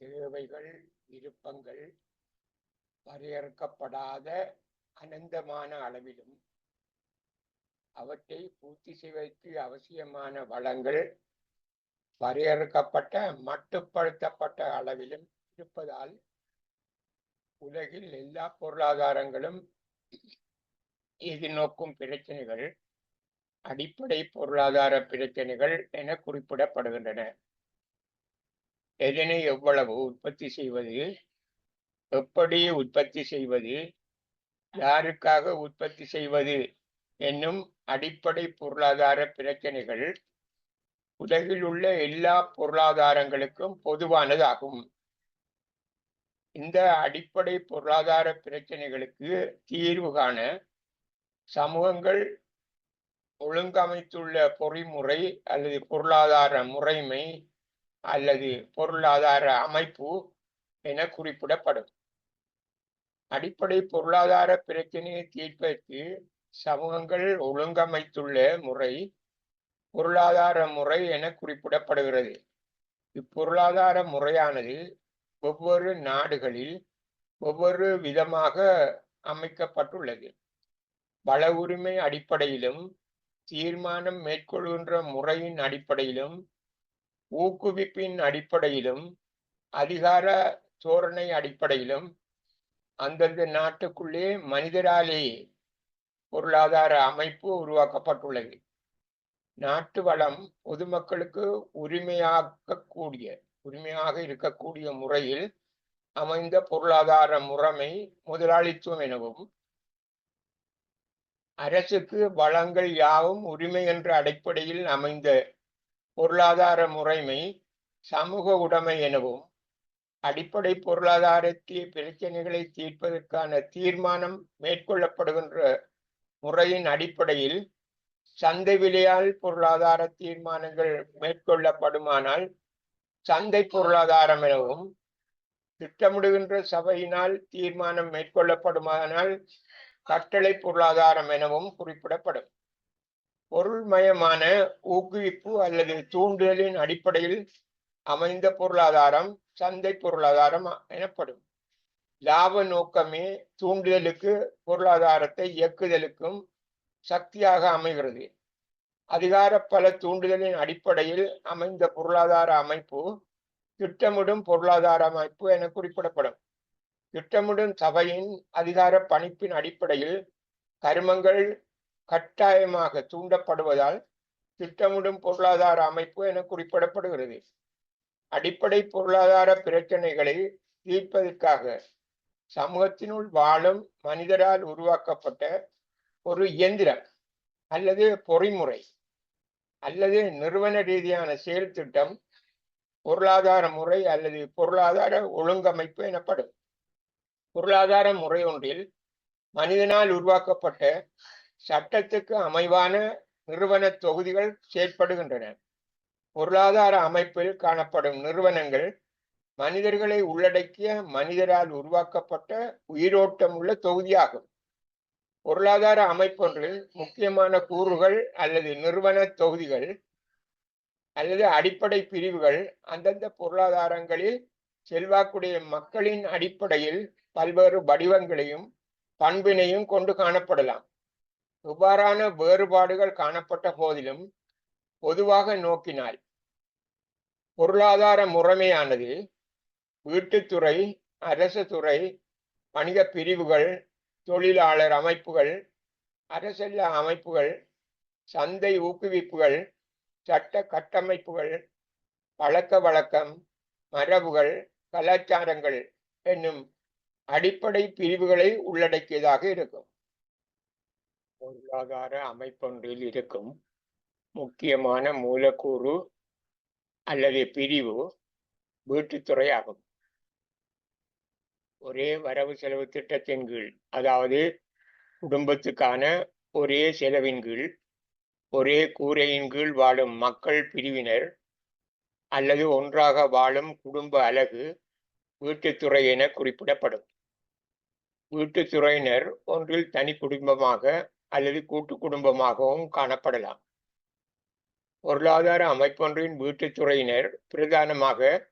தேவைகள் விருப்பங்கள் வரையறுக்கப்படாத அனந்தமான அளவிலும் அவற்றை பூர்த்தி செய்வதற்கு அவசியமான வளங்கள் வரையறுக்கப்பட்ட மட்டுப்படுத்தப்பட்ட அளவிலும் இருப்பதால் உலகில் எல்லா பொருளாதாரங்களும் எதிர்நோக்கும் பிரச்சனைகள் அடிப்படை பொருளாதார பிரச்சனைகள் என குறிப்பிடப்படுகின்றன. எதனை எவ்வளவு உற்பத்தி செய்வது? எப்படி உற்பத்தி செய்வது? யாருக்காக உற்பத்தி செய்வது? என்னும் அடிப்படை பொருளாதார பிரச்சனைகள் உலகில் உள்ள எல்லா பொருளாதாரங்களுக்கும் பொதுவானதாகும் இந்த அடிப்படை பொருளாதார பிரச்சனைகளுக்கு தீர்வு காண சமூகங்கள் ஒழுங்கமைத்துள்ள பொறிமுறை அல்லது பொருளாதார முறைமை அல்லது பொருளாதார அமைப்பு என குறிப்பிடப்படும். அடிப்படை பொருளாதார பிரச்சனையை தீர்ப்பதற்கு சமூகங்கள் ஒழுங்கமைத்துள்ள முறை பொருளாதார முறை என குறிப்பிடப்படுகிறது. இப்பொருளாதார முறையானது ஒவ்வொரு நாடுகளில் ஒவ்வொரு விதமாக அமைக்கப்பட்டுள்ளது. வள உரிமை அடிப்படையிலும் தீர்மானம் மேற்கொள்கின்ற முறையின் அடிப்படையிலும் ஊக்குவிப்பின் அடிப்படையிலும் அதிகார தோரணை அடிப்படையிலும் அந்தந்த நாட்டுக்குள்ளே மனிதராலே பொருளாதார அமைப்பு உருவாக்கப்பட்டுள்ளது. நாட்டு வளம் பொதுமக்களுக்கு உரிமையாக்கக்கூடிய உரிமையாக இருக்கக்கூடிய முறையில் அமைந்த பொருளாதார முறைமை முதலாளித்துவம் எனவும் அரசுக்கு வளங்கள் யாவும் உரிமை என்ற அடிப்படையில் அமைந்த பொருளாதார முறைமை சமூக உடைமை எனவும் அடிப்படை பொருளாதாரத்திய பிரச்சனைகளை தீர்ப்பதற்கான தீர்மானம் மேற்கொள்ளப்படுகின்ற முறையின் அடிப்படையில் சந்தை விலையால் பொருளாதார தீர்மானங்கள் மேற்கொள்ளப்படுமானால் சந்தை பொருளாதாரம் எனவும் திட்டமிடுகின்ற சபையினால் தீர்மானம் மேற்கொள்ளப்படுமானால் கட்டளை பொருளாதாரம் எனவும் குறிப்பிடப்படும். பொருள்மயமான ஊக்குவிப்பு அல்லது தூண்டுதலின் அடிப்படையில் அமைந்த பொருளாதாரம் சந்தை பொருளாதாரம் எனப்படும். லாப நோக்கமே தூண்டுதலுக்கு பொருளாதாரத்தை இயக்குதலுக்கும் சக்தியாக அமைகிறது. அதிகார பல தூண்டுதலின் அடிப்படையில் அமைந்த பொருளாதார அமைப்பு திட்டமிடும் பொருளாதார அமைப்பு என குறிப்பிடப்படும். திட்டமிடும் சபையின் அதிகார பணிப்பின் அடிப்படையில் கருமங்கள் கட்டாயமாக தூண்டப்படுவதால் திட்டமிடும் பொருளாதார அமைப்பு என குறிப்பிடப்படுகிறது. அடிப்படை பொருளாதார பிரச்சனைகளை தீர்ப்பதற்காக சமூகத்தினுள் வாழும் மனிதரால் உருவாக்கப்பட்ட ஒரு இயந்திரம் அல்லது பொறிமுறை அல்லது நிறுவன ரீதியான செயல் திட்டம் பொருளாதார முறை அல்லது பொருளாதார ஒழுங்கமைப்பு எனப்படும். பொருளாதார முறை ஒன்றில் மனிதனால் உருவாக்கப்பட்ட சட்டத்துக்கு அமைவான நிறுவன தொகுதிகள் செயற்படுகின்றன. பொருளாதார அமைப்பில் காணப்படும் நிறுவனங்கள் மனிதர்களை உள்ளடக்கிய மனிதரால் உருவாக்கப்பட்ட உயிரோட்டம் உள்ள தொகுதியாகும். பொருளாதார அமைப்பொன்றில் முக்கியமான கூறுகள் அல்லது நிறுவன தொகுதிகள் அல்லது அடிப்படை பிரிவுகள் அந்தந்த பொருளாதாரங்களில் செல்வாக்குடைய மக்களின் அடிப்படையில் பல்வேறு வடிவங்களையும் பண்பினையும் கொண்டு காணப்படலாம். இவ்வாறான வேறுபாடுகள் காணப்பட்ட போதிலும் பொதுவாக நோக்கினால் பொருளாதார முறைமையானது வீட்டுத்துறை அரசு துறை வணிக பிரிவுகள் தொழிலாளர் அமைப்புகள் அரசல்ல அமைப்புகள் சந்தை ஊக்குவிப்புகள் சட்ட கட்டமைப்புகள் பழக்க வழக்கம் மரபுகள் கலாச்சாரங்கள் என்னும் அடிப்படை பிரிவுகளை உள்ளடக்கியதாக இருக்கும். பொருளாதார அமைப்பொன்றில் இருக்கும் முக்கியமான மூலக்கூறு அல்லது பிரிவு வீட்டுத்துறை ஆகும். ஒரே வரவு செலவு திட்டத்தின் கீழ் அதாவது குடும்பத்துக்கான ஒரே செலவின் கீழ் ஒரே கூரையின் கீழ் வாழும் மக்கள் பிரிவினர் அல்லது ஒன்றாக வாழும் குடும்ப அலகு வீட்டுத்துறை என குறிப்பிடப்படும். வீட்டுத்துறையினர் ஒன்றில் தனி குடும்பமாக அல்லது கூட்டு குடும்பமாகவும் காணப்படலாம். பொருளாதார அமைப்பொன்றின் வீட்டுத்துறையினர் பிரதானமாக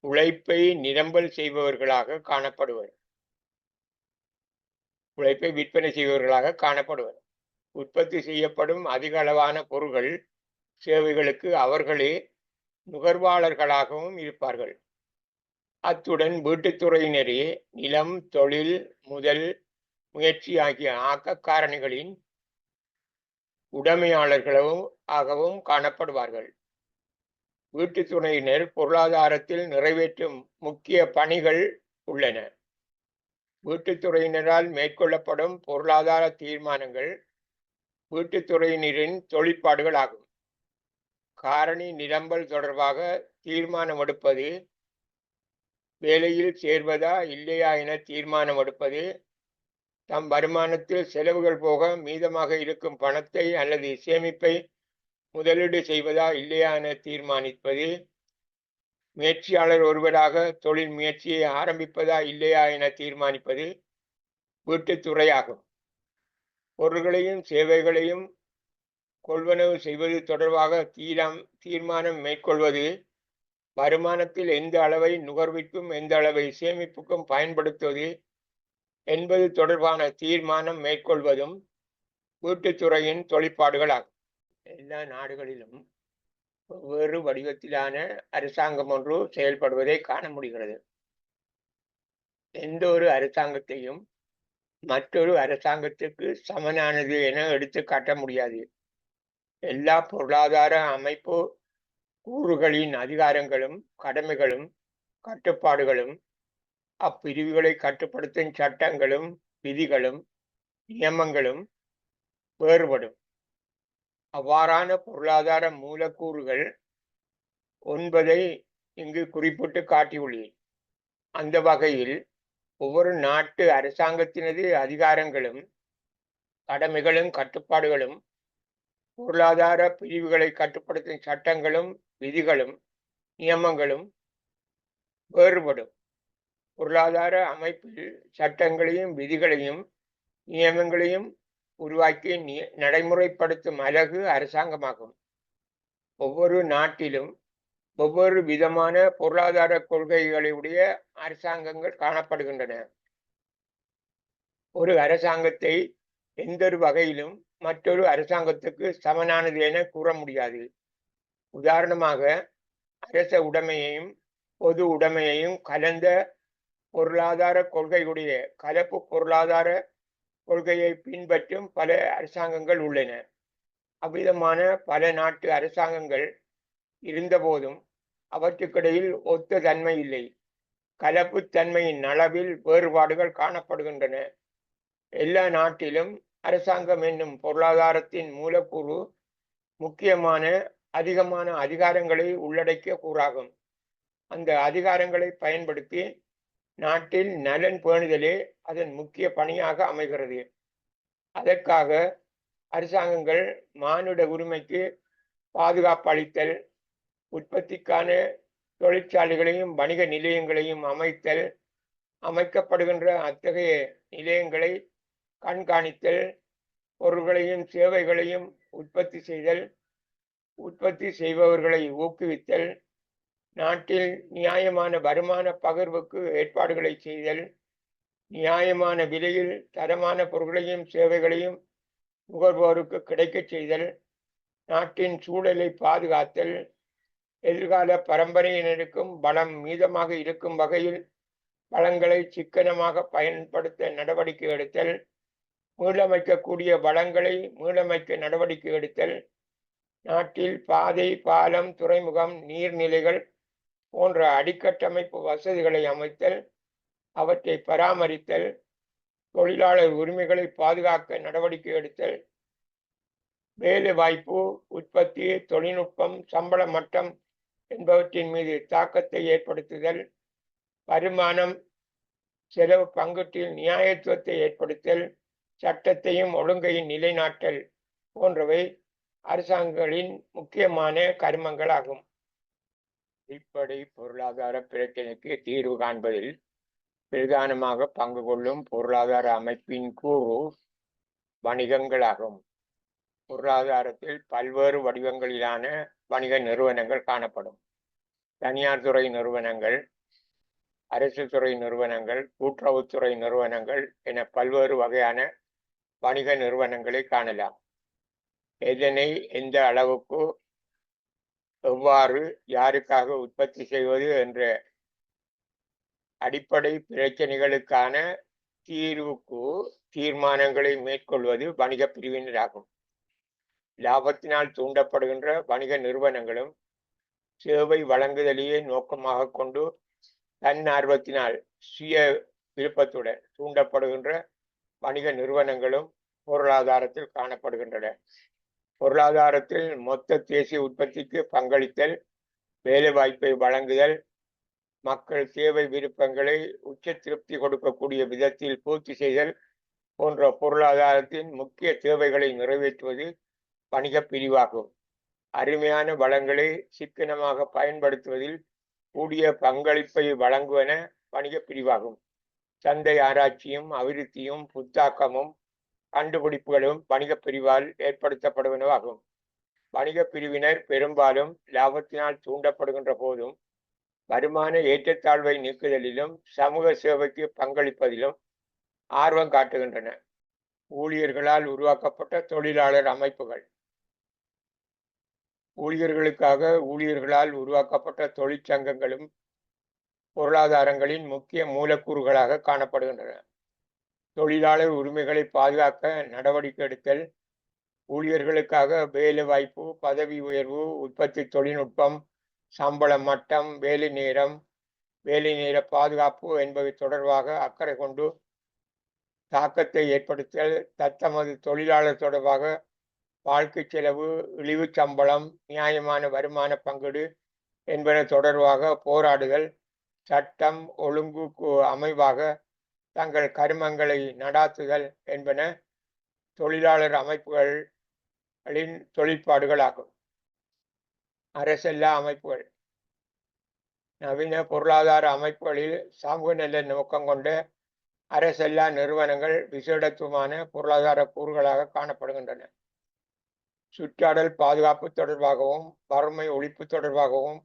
உழைப்பை நிரம்பல் செய்பவர்களாக காணப்படுவர். உழைப்பை விற்பனை செய்பவர்களாக காணப்படுவர். உற்பத்தி செய்யப்படும் அதிக அளவான பொருட்கள் சேவைகளுக்கு அவர்களே நுகர்வாளர்களாகவும் இருப்பார்கள். அத்துடன் வீட்டுத்துறையினரே நிலம் தொழில் முதல் முயற்சி ஆகிய ஆக்க காரணிகளின் உடைமையாளர்களும் ஆகவும் காணப்படுவார்கள். வீட்டு துணையினர் பொருளாதாரத்தில் நிறைவேற்றும் முக்கிய பணிகள் உள்ளன. வீட்டுத்துறையினரால் மேற்கொள்ளப்படும் பொருளாதார தீர்மானங்கள் வீட்டுத்துறையினரின் தொழிற்பாடுகள் ஆகும் காரணி நிரம்பல் தொடர்பாக தீர்மானம் எடுப்பது வேலையில் சேர்வதா இல்லையா என தீர்மானம் எடுப்பது தம் வருமானத்தில் செலவுகள் போக மீதமாக இருக்கும் பணத்தை அல்லது சேமிப்பை முதலீடு செய்வதா இல்லையா என தீர்மானிப்பது முயற்சியாளர் ஒருவராக தொழில் முயற்சியை ஆரம்பிப்பதா இல்லையா என தீர்மானிப்பது வீட்டுத்துறையாகும் பொருள்களையும் சேவைகளையும் கொள்வனவு செய்வது தொடர்பாக தீரம் தீர்மானம் மேற்கொள்வது வருமானத்தில் எந்த அளவை நுகர்விற்கும் எந்த அளவை சேமிப்புக்கும் பயன்படுத்துவது என்பது தொடர்பான தீர்மானம் மேற்கொள்வதும் வீட்டுத்துறையின் தொழிற்பாடுகளாகும். எல்லா நாடுகளிலும் வெவ்வேறு வடிவத்திலான அரசாங்கம் ஒன்று செயல்படுவதை காண முடிகிறது. எந்த ஒரு அரசாங்கத்தையும் மற்றொரு அரசாங்கத்துக்கு சமனானது என எடுத்து காட்ட முடியாது. எல்லா பொருளாதார அமைப்பு கூறுகளின் அதிகாரங்களும் கடமைகளும் கட்டுப்பாடுகளும் அப்பிரிவுகளை கட்டுப்படுத்தும் சட்டங்களும் விதிகளும் நியமங்களும் வேறுபடும். அவ்வாறான பொருளாதார மூலக்கூறுகள் ஒன்பதை இங்கு குறிப்பிட்டு காட்டியுள்ளேன். அந்த வகையில் ஒவ்வொரு நாட்டு அரசாங்கத்தினது அதிகாரங்களும் கடமைகளும் கட்டுப்பாடுகளும் பொருளாதார பிரிவுகளை கட்டுப்படுத்தும் சட்டங்களும் விதிகளும் நியமங்களும் வேறுபடும். பொருளாதார அமைப்பில் சட்டங்களையும் விதிகளையும் நியமங்களையும் உருவாக்கி நடைமுறைப்படுத்தும் அலகு அரசாங்கமாகும். ஒவ்வொரு நாட்டிலும் ஒவ்வொரு விதமான பொருளாதார கொள்கைகளுடைய அரசாங்கங்கள் காணப்படுகின்றன. ஒரு அரசாங்கத்தை எந்தொரு வகையிலும் மற்றொரு அரசாங்கத்துக்கு சமனானது என கூற முடியாது. உதாரணமாக அரச உடைமையையும் பொது உடைமையையும் கலந்த பொருளாதார கொள்கையுடைய கலப்பு பொருளாதார கொள்கையை பின்பற்றும் பல அரசாங்கங்கள் உள்ளன. அவ்விதமான பல நாட்டு அரசாங்கங்கள் இருந்தபோதும் அவற்றுக்கிடையில் ஒத்த தன்மை இல்லை. கலப்பு தன்மையின் அளவில் வேறுபாடுகள் காணப்படுகின்றன. எல்லா நாட்டிலும் அரசாங்கம் என்னும் பொருளாதாரத்தின் மூலக்கூறு முக்கியமான அதிகமான அதிகாரங்களை உள்ளடக்கிய கூறாகும். அந்த அதிகாரங்களை பயன்படுத்தி நாட்டில் நலன் பேணுதலே அதன் முக்கிய பணியாக அமைகிறது. அதற்காக அரசாங்கங்கள் மானுட உரிமைக்கு பாதுகாப்பு அளித்தல் உற்பத்திக்கான தொழிற்சாலைகளையும் வணிக நிலையங்களையும் அமைத்தல் அமைக்கப்படுகின்ற அத்தகைய நிலையங்களை கண்காணித்தல் பொருள்களையும் சேவைகளையும் உற்பத்தி செய்தல் உற்பத்தி செய்பவர்களை ஊக்குவித்தல் நாட்டில் நியாயமான வருமான பகிர்வுக்கு ஏற்பாடுகளை செய்தல் நியாயமான விலையில் தரமான பொருட்களையும் சேவைகளையும் நுகர்வோருக்கு கிடைக்கச் செய்தல் நாட்டின் சூழலை பாதுகாத்தல் எதிர்கால பரம்பரையினருக்கும் பலம் மீதமாக இருக்கும் வகையில் வளங்களை சிக்கனமாக பயன்படுத்த நடவடிக்கை எடுத்தல் மீளமைக்கக்கூடிய வளங்களை மீளமைக்க நடவடிக்கை எடுத்தல் நாட்டில் பாதை பாலம் துறைமுகம் நீர்நிலைகள் போன்ற அடிக்கட்டமைப்பு வசதிகளை அமைத்தல் அவற்றை பராமரித்தல் தொழிலாளர் உரிமைகளை பாதுகாக்க நடவடிக்கை எடுத்தல் வேலை வாய்ப்பு உற்பத்தி தொழில்நுட்பம் சம்பள மட்டம் என்பவற்றின் மீது தாக்கத்தை ஏற்படுத்துதல் வருமானம் செலவு பங்குட்டில் நியாயத்துவத்தை ஏற்படுத்தல் சட்டத்தையும் ஒழுங்கையும் நிலைநாட்டல் போன்றவை அரசாங்கங்களின் முக்கியமான கருமங்களாகும். அடிப்படை பொருளாதார பிரச்சினைக்கு தீர்வு காண்பதில் பிரதானமாக பங்கு கொள்ளும் பொருளாதார அமைப்பின் கூறு வணிகங்களாகும். பொருளாதாரத்தில் பல்வேறு வடிவங்களிலான வணிக நிறுவனங்கள் காணப்படும். தனியார் துறை நிறுவனங்கள் அரசு துறை நிறுவனங்கள் கூட்டுறவுத்துறை நிறுவனங்கள் என பல்வேறு வகையான வணிக நிறுவனங்களை காணலாம். எதனை எந்த அளவுக்கு எவ்வாறு யாருக்காக உற்பத்தி செய்வது என்ற அடிப்படை பிரச்சனைகளுக்கான தீர்வுக்கு தீர்மானங்களை மேற்கொள்வது வணிக பிரிவினராகும். லாபத்தினால் தூண்டப்படுகின்ற வணிக நிறுவனங்களும் சேவை வழங்குதலையே நோக்கமாக கொண்டு தன்னார்வத்தினால் சுய விருப்பத்துடன் தூண்டப்படுகின்ற வணிக நிறுவனங்களும் பொருளாதாரத்தில் காணப்படுகின்றன. பொருளாதாரத்தில் மொத்த தேசிய உற்பத்திக்கு பங்களித்தல் வேலைவாய்ப்பை வழங்குதல் மக்கள் தேவை விருப்பங்களை உச்ச திருப்தி கொடுக்கக்கூடிய விதத்தில் பூர்த்தி செய்தல் போன்ற பொருளாதாரத்தின் முக்கிய தேவைகளை நிறைவேற்றுவது வணிக பிரிவாகும். அருமையான வளங்களை சிக்கனமாக பயன்படுத்துவதில் கூடிய பங்களிப்பை வழங்குவன வணிக பிரிவாகும். சந்தை ஆராய்ச்சியும் அபிவிருத்தியும் புத்தாக்கமும் கண்டுபிடிப்புகளும் வணிகப் பிரிவால் ஏற்படுத்தப்படுவனவாகும். வணிகப் பிரிவினர் பெரும்பாலும் லாபத்தினால் தூண்டப்படுகின்ற போதும் வருமான ஏற்றத்தாழ்வை நீக்குதலிலும் சமூக சேவைக்கு பங்களிப்பதிலும் ஆர்வம் காட்டுகின்றன. ஊழியர்களால் உருவாக்கப்பட்ட தொழிலாளர் அமைப்புகள். ஊழியர்களுக்காக ஊழியர்களால் உருவாக்கப்பட்ட தொழிற்சங்கங்களும் பொருளாதாரங்களின் முக்கிய மூலக்கூறுகளாக காணப்படுகின்றன. தொழிலாளர் உரிமைகளை பாதுகாக்க நடவடிக்கை எடுத்தல் ஊழியர்களுக்காக வேலை வாய்ப்பு பதவி உயர்வு உற்பத்தி தொழில்நுட்பம் சம்பள மட்டம் வேலை நேரம் வேலை நேர பாதுகாப்பு என்பவை தொடர்பாக அக்கறை கொண்டு தாக்கத்தை ஏற்படுத்தல் தத்தமது தொழிலாளர் தொடர்பாக வாழ்க்கை செலவு இழிவு சம்பளம் நியாயமான வருமான பங்கீடு என்பன தொடர்பாக போராடுதல் சட்டம் ஒழுங்கு அமைவாக தங்கள் கருமங்களை நடாத்துதல் என்பன தொழிலாளர் அமைப்புகளின் தொழிற்பாடுகளாகும். அரசெல்லா அமைப்புகள். நவீன பொருளாதார அமைப்புகளில் சமூக நல நோக்கம் கொண்ட அரசெல்லா நிறுவனங்கள் விசேடத்துவமான பொருளாதார கூறுகளாக காணப்படுகின்றன. சுற்றாடல் பாதுகாப்பு தொடர்பாகவும் வறுமை ஒழிப்பு தொடர்பாகவும்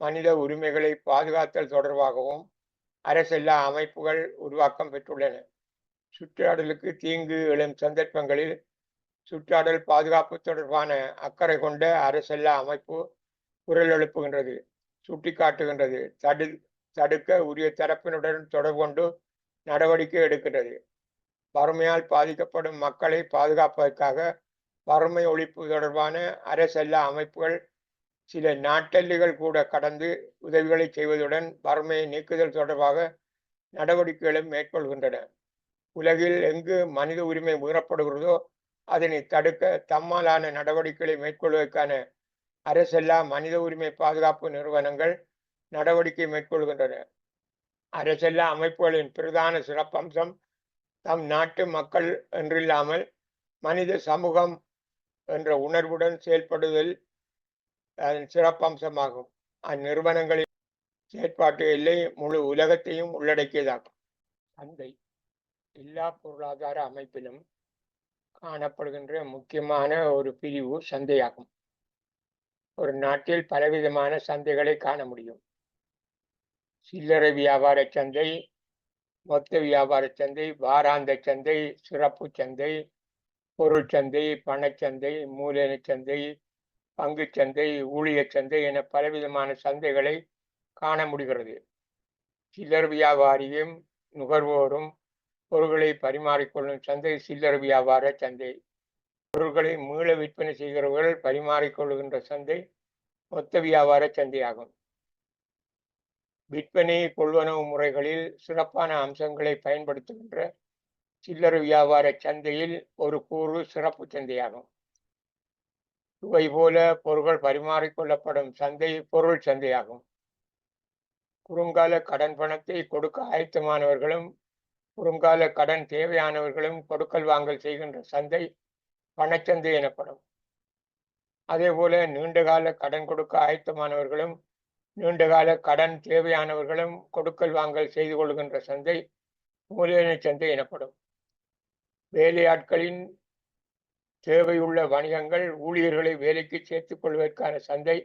மனித உரிமைகளை பாதுகாத்தல் தொடர்பாகவும் அரசெல்லா அமைப்புகள் உருவாக்கம் பெற்றுள்ளன. சுற்றாடலுக்கு தீங்கு எழும் சந்தர்ப்பங்களில் சுற்றாடல் பாதுகாப்பு தொடர்பான அக்கறை கொண்ட அரசெல்லா அமைப்பு குரல் எழுப்புகின்றது சுட்டிக்காட்டுகின்றது தடு தடுக்க உரிய தரப்பினுடன் தொடர்பு கொண்டு நடவடிக்கை எடுக்கின்றது. வறுமையால் பாதிக்கப்படும் மக்களை பாதுகாப்பதற்காக வறுமை ஒழிப்பு தொடர்பான அரசெல்லா அமைப்புகள் சில நாட்டல்லிகள் கூட கடந்து உதவிகளை செய்வதுடன் வறுமையை நீக்குதல் தொடர்பாக நடவடிக்கைகளும் மேற்கொள்கின்றன. உலகில் எங்கு மனித உரிமை மீறப்படுகிறதோ அதனை தடுக்க தம்மாலான நடவடிக்கைகளை மேற்கொள்வதற்கான அரசெல்லா மனித உரிமை பாதுகாப்பு நிறுவனங்கள் நடவடிக்கை மேற்கொள்கின்றன. அரசெல்லா அமைப்புகளின் பிரதான சிறப்பம்சம் தம் நாட்டு மக்கள் என்றில்லாமல் மனித சமூகம் என்ற உணர்வுடன் செயல்படுதல் அதன் சிறப்பம்சமாகும். அந்நிறுவனங்களின் செயற்பாட்டு எல்லை முழு உலகத்தையும் உள்ளடக்கியதாகும். சந்தை எல்லா பொருளாதார அமைப்பிலும் காணப்படுகின்ற முக்கியமான ஒரு பிரிவு சந்தையாகும். ஒரு நாட்டில் பலவிதமான சந்தைகளை காண முடியும். சில்லறை வியாபார சந்தை மொத்த வியாபார சந்தை வாராந்த சந்தை சிறப்பு சந்தை பொருள் சந்தை பணச்சந்தை மூலதன சந்தை பங்கு சந்தை ஊழிய சந்தை என பலவிதமான சந்தைகளை காண முடிகிறது. சில்லர் வியாபாரியும் நுகர்வோரும் பொருட்களை பரிமாறிக்கொள்ளும் சந்தை சில்லறை வியாபார சந்தை. பொருட்களை மீள விற்பனை செய்கிறவர்கள் பரிமாறிக்கொள்கின்ற சந்தை மொத்த வியாபார சந்தையாகும். விற்பனை கொள்வனவு முறைகளில் சிறப்பான அம்சங்களை பயன்படுத்துகின்ற சில்லறை வியாபார சந்தையில் ஒரு கூறு சிறப்பு சந்தையாகும். இவை போல பொருள்கள் பரிமாறிக்கொள்ளப்படும் சந்தை பொருள் சந்தையாகும். குறுங்கால கடன் பணத்தை கொடுக்க ஆயத்தமானவர்களும் குறுங்கால கடன் தேவையானவர்களும் கொடுக்கல் வாங்கல் செய்கின்ற சந்தை பணச்சந்தை எனப்படும். அதேபோல நீண்டகால கடன் கொடுக்க ஆயத்தமானவர்களும் நீண்டகால கடன் தேவையானவர்களும் கொடுக்கல் வாங்கல் செய்து கொள்கின்ற சந்தை மூலதன சந்தை எனப்படும். வேலையாட்களின் தேவையுள்ள வணிகங்கள் ஊழியர்களை வேலைக்கு சேர்த்துக் கொள்வதற்கான சந்தை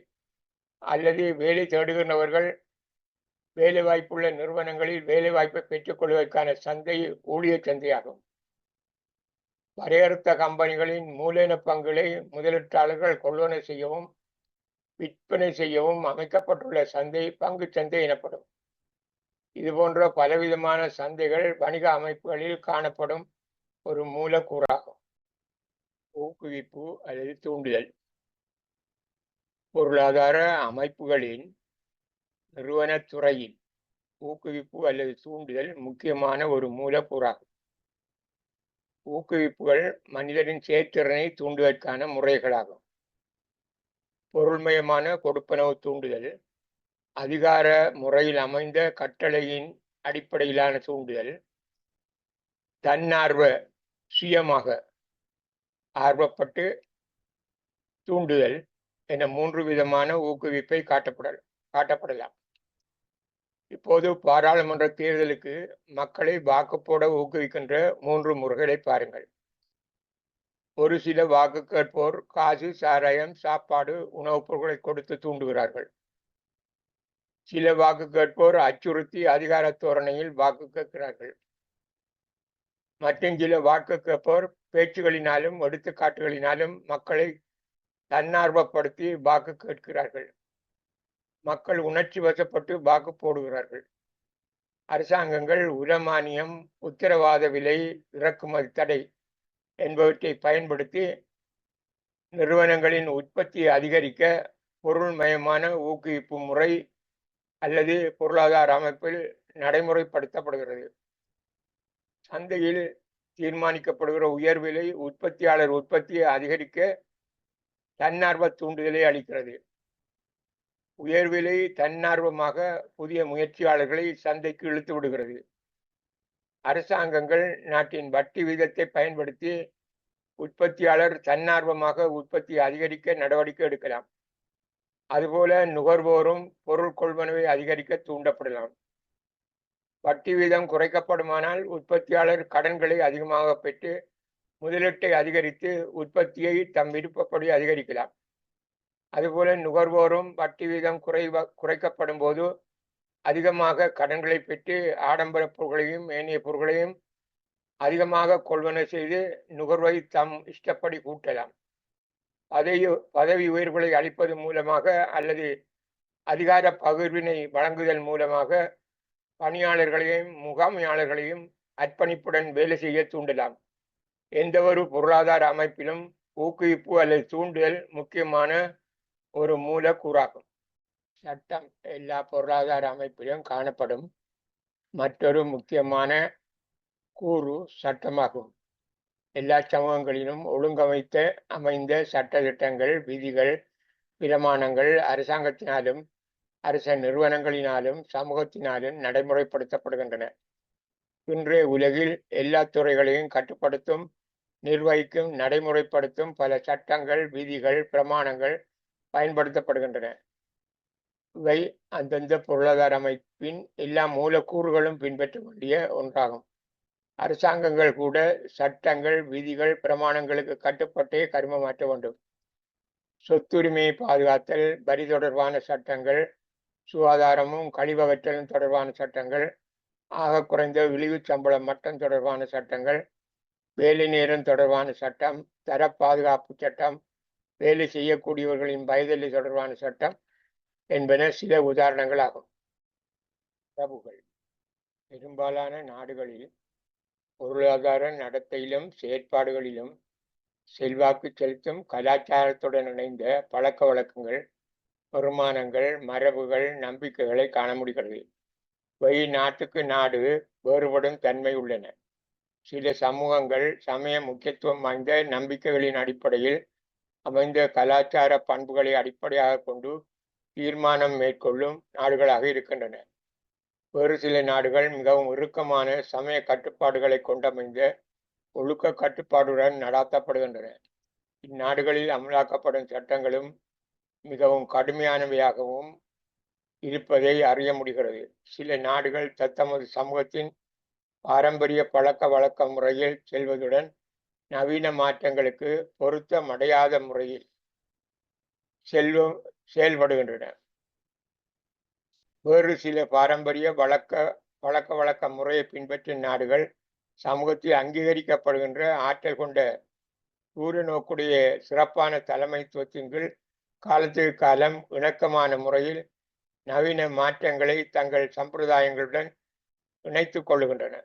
அல்லது வேலை தேடுகின்றவர்கள் வேலைவாய்ப்புள்ள நிறுவனங்களில் வேலைவாய்ப்பை பெற்றுக் கொள்வதற்கான சந்தை ஊழியர் சந்தையாகும். வரையறுத்த கம்பெனிகளின் மூலதன பங்குகளை முதலீட்டாளர்கள் கொள்வனை செய்யவும் விற்பனை செய்யவும் அமைக்கப்பட்டுள்ள சந்தை பங்கு சந்தை எனப்படும். இது போன்ற பலவிதமான சந்தைகள் வணிக அமைப்புகளில் காணப்படும் ஒரு மூலக்கூறாகும். ஊக்குவிப்பு அல்லது தூண்டுதல். பொருளாதார அமைப்புகளின் நிறுவனத் துறையில் ஊக்குவிப்பு அல்லது தூண்டுதல் முக்கியமான ஒரு மூலக்கூறாகும். ஊக்குவிப்புகள் மனிதரின் செயற்திறனை தூண்டுவதற்கான முறைகளாகும். பொருள்மயமான கொடுப்பனவு தூண்டுதல் அதிகார முறையில் அமைந்த கட்டளையின் அடிப்படையிலான தூண்டுதல் தன்னார்வ சுயமாக ஆர்வப்பட்டு தூண்டுதல் என மூன்று விதமான ஊக்குவிப்பை காட்டப்படல் காட்டப்படலாம். இப்போது பாராளுமன்ற தேர்தலுக்கு மக்களை வாக்கு போட ஊக்குவிக்கின்ற மூன்று முறைகளை பாருங்கள். ஒரு சில வாக்கு கேட்போர் காசு சாராயம் சாப்பாடு உணவுப் பொருட்களை கொடுத்து தூண்டுகிறார்கள். சில வாக்கு கேட்போர் அச்சுறுத்தி அதிகார தோரணையில் வாக்கு கேட்கிறார்கள். மற்றும் சில வாக்கு கேட்போர் பேச்சுகளினாலும் எடுத்துக்காட்டுகளினாலும் மக்களை தன்னார்வப்படுத்தி வாக்கு கேட்கிறார்கள். மக்கள் உணர்ச்சி வசப்பட்டு வாக்கு போடுகிறார்கள். அரசாங்கங்கள் உரமானியம் உத்தரவாத விலை இறக்குமதி தடை என்பவற்றை பயன்படுத்தி நிறுவனங்களின் உற்பத்தியை அதிகரிக்க பொருள்மயமான ஊக்குவிப்பு முறை அல்லது பொருளாதார அமைப்பில் நடைமுறைப்படுத்தப்படுகிறது. சந்தையில் தீர்மானிக்கப்படுகிற உயர் விலை உற்பத்தியாளர் உற்பத்தியை அதிகரிக்க தன்னார்வ தூண்டுதலை அளிக்கிறது. உயர்விலை தன்னார்வமாக புதிய முயற்சியாளர்களை சந்தைக்கு இழுத்து விடுகிறது. அரசாங்கங்கள் நாட்டின் வட்டி விகிதத்தை பயன்படுத்தி உற்பத்தியாளர் தன்னார்வமாக உற்பத்தியை அதிகரிக்க நடவடிக்கை எடுக்கலாம். அதுபோல நுகர்வோரும் பொருள் கொள்வனவை அதிகரிக்க தூண்டப்படலாம். வட்டி வீதம் குறைக்கப்படுமானால் உற்பத்தியாளர் கடன்களை அதிகமாக பெற்று முதலீட்டை அதிகரித்து உற்பத்தியை தம் விருப்பப்படி அதிகரிக்கலாம். அதுபோல நுகர்வோரும் வட்டி வீதம் குறைவ குறைக்கப்படும் போது அதிகமாக கடன்களை பெற்று ஆடம்பர பொருட்களையும் ஏனைய பொருட்களையும் அதிகமாக கொள்வன செய்து நுகர்வை தம் இஷ்டப்படி கூட்டலாம். பதவி பதவி உயர்வுகளை அளிப்பது மூலமாக அல்லது அதிகார பகிர்வினை வழங்குதல் மூலமாக பணியாளர்களையும் முகாமையாளர்களையும் அர்ப்பணிப்புடன் வேலை செய்ய தூண்டலாம். எந்த ஒரு பொருளாதார அமைப்பிலும் ஊக்குவிப்பு அல்லது தூண்டுதல் முக்கியமான ஒரு மூலக்கூறாகும். சட்டம் எல்லா பொருளாதார அமைப்பிலும் காணப்படும் மற்றொரு முக்கியமான கூறு சட்டமாகும். எல்லா சமூகங்களிலும் ஒழுங்கமைத்த அமைந்த சட்ட திட்டங்கள் விதிகள் பிரமாணங்கள் அரசாங்கத்தினாலும் அரச நிறுவனங்களினாலும் சமூகத்தினாலும் நடைமுறைப்படுத்தப்படுகின்றன. இன்றைய உலகில் எல்லா துறைகளையும் கட்டுப்படுத்தும் நிர்வகிக்கும் நடைமுறைப்படுத்தும் பல சட்டங்கள் விதிகள் பிரமாணங்கள் பயன்படுத்தப்படுகின்றன. இவை அந்தந்த பொருளாதார அமைப்பின் எல்லா மூலக்கூறுகளும் பின்பற்ற வேண்டிய ஒன்றாகும். அரசாங்கங்கள் கூட சட்டங்கள் விதிகள் பிரமாணங்களுக்கு கட்டுப்பட்டே கருமமாற்ற வேண்டும். சொத்துரிமையை பாதுகாத்தல் வரி தொடர்பான சட்டங்கள் சுகாதாரமும் கழிவகற்றலும் தொடர்பான சட்டங்கள் ஆக குறைந்த விழிவு சம்பளம் மட்டம் தொடர்பான சட்டங்கள் வேலை நேரம் தொடர்பான சட்டம் தர பாதுகாப்பு சட்டம் வேலை செய்யக்கூடியவர்களின் வயதில்லை தொடர்பான சட்டம் என்பன சில உதாரணங்கள் ஆகும் உறவுகள் பெரும்பாலான நாடுகளில் பொருளாதார நடத்தையிலும் செயற்பாடுகளிலும் செல்வாக்கு செலுத்தும் கலாச்சாரத்துடன் இணைந்த பழக்க வழக்கங்கள் வருமானங்கள் மரபுகள் நம்பிக்கைகளை காண முடிகிறது. இவை நாட்டுக்கு நாடு வேறுபடும் தன்மை உள்ளன. சில சமூகங்கள் சமய முக்கியத்துவம் வாய்ந்த நம்பிக்கைகளின் அடிப்படையில் அமைந்த கலாச்சார பண்புகளை அடிப்படையாக கொண்டு தீர்மானம் மேற்கொள்ளும் நாடுகளாக இருக்கின்றன. வேறு சில நாடுகள் மிகவும் இறுக்கமான சமய கட்டுப்பாடுகளை கொண்டமைந்த ஒழுக்க கட்டுப்பாடுடன் நடாத்தப்படுகின்றன. இந்நாடுகளில் அமலாக்கப்படும் சட்டங்களும் மிகவும் கடுமையானவையாகவும் இருப்பதை அறிய முடிகிறது. சில நாடுகள் தத்தமது சமூகத்தின் பாரம்பரிய பழக்க வழக்க முறையில் செல்வதுடன் நவீன மாற்றங்களுக்கு பொருத்தமடையாத முறையில் செல்வம் செயல்படுகின்றன. வேறு சில பாரம்பரிய வழக்க பழக்க வழக்க முறையை பின்பற்றும் நாடுகள் சமூகத்தில் அங்கீகரிக்கப்படுகின்ற ஆற்றல் கொண்ட தூர நோக்குடைய சிறப்பான தலைமைத்துவத்தின் கீழ் காலத்திற்கு காலம் இணக்கமான முறையில் நவீன மாற்றங்களை தங்கள் சம்பிரதாயங்களுடன் இணைத்துக் கொள்ளுகின்றன.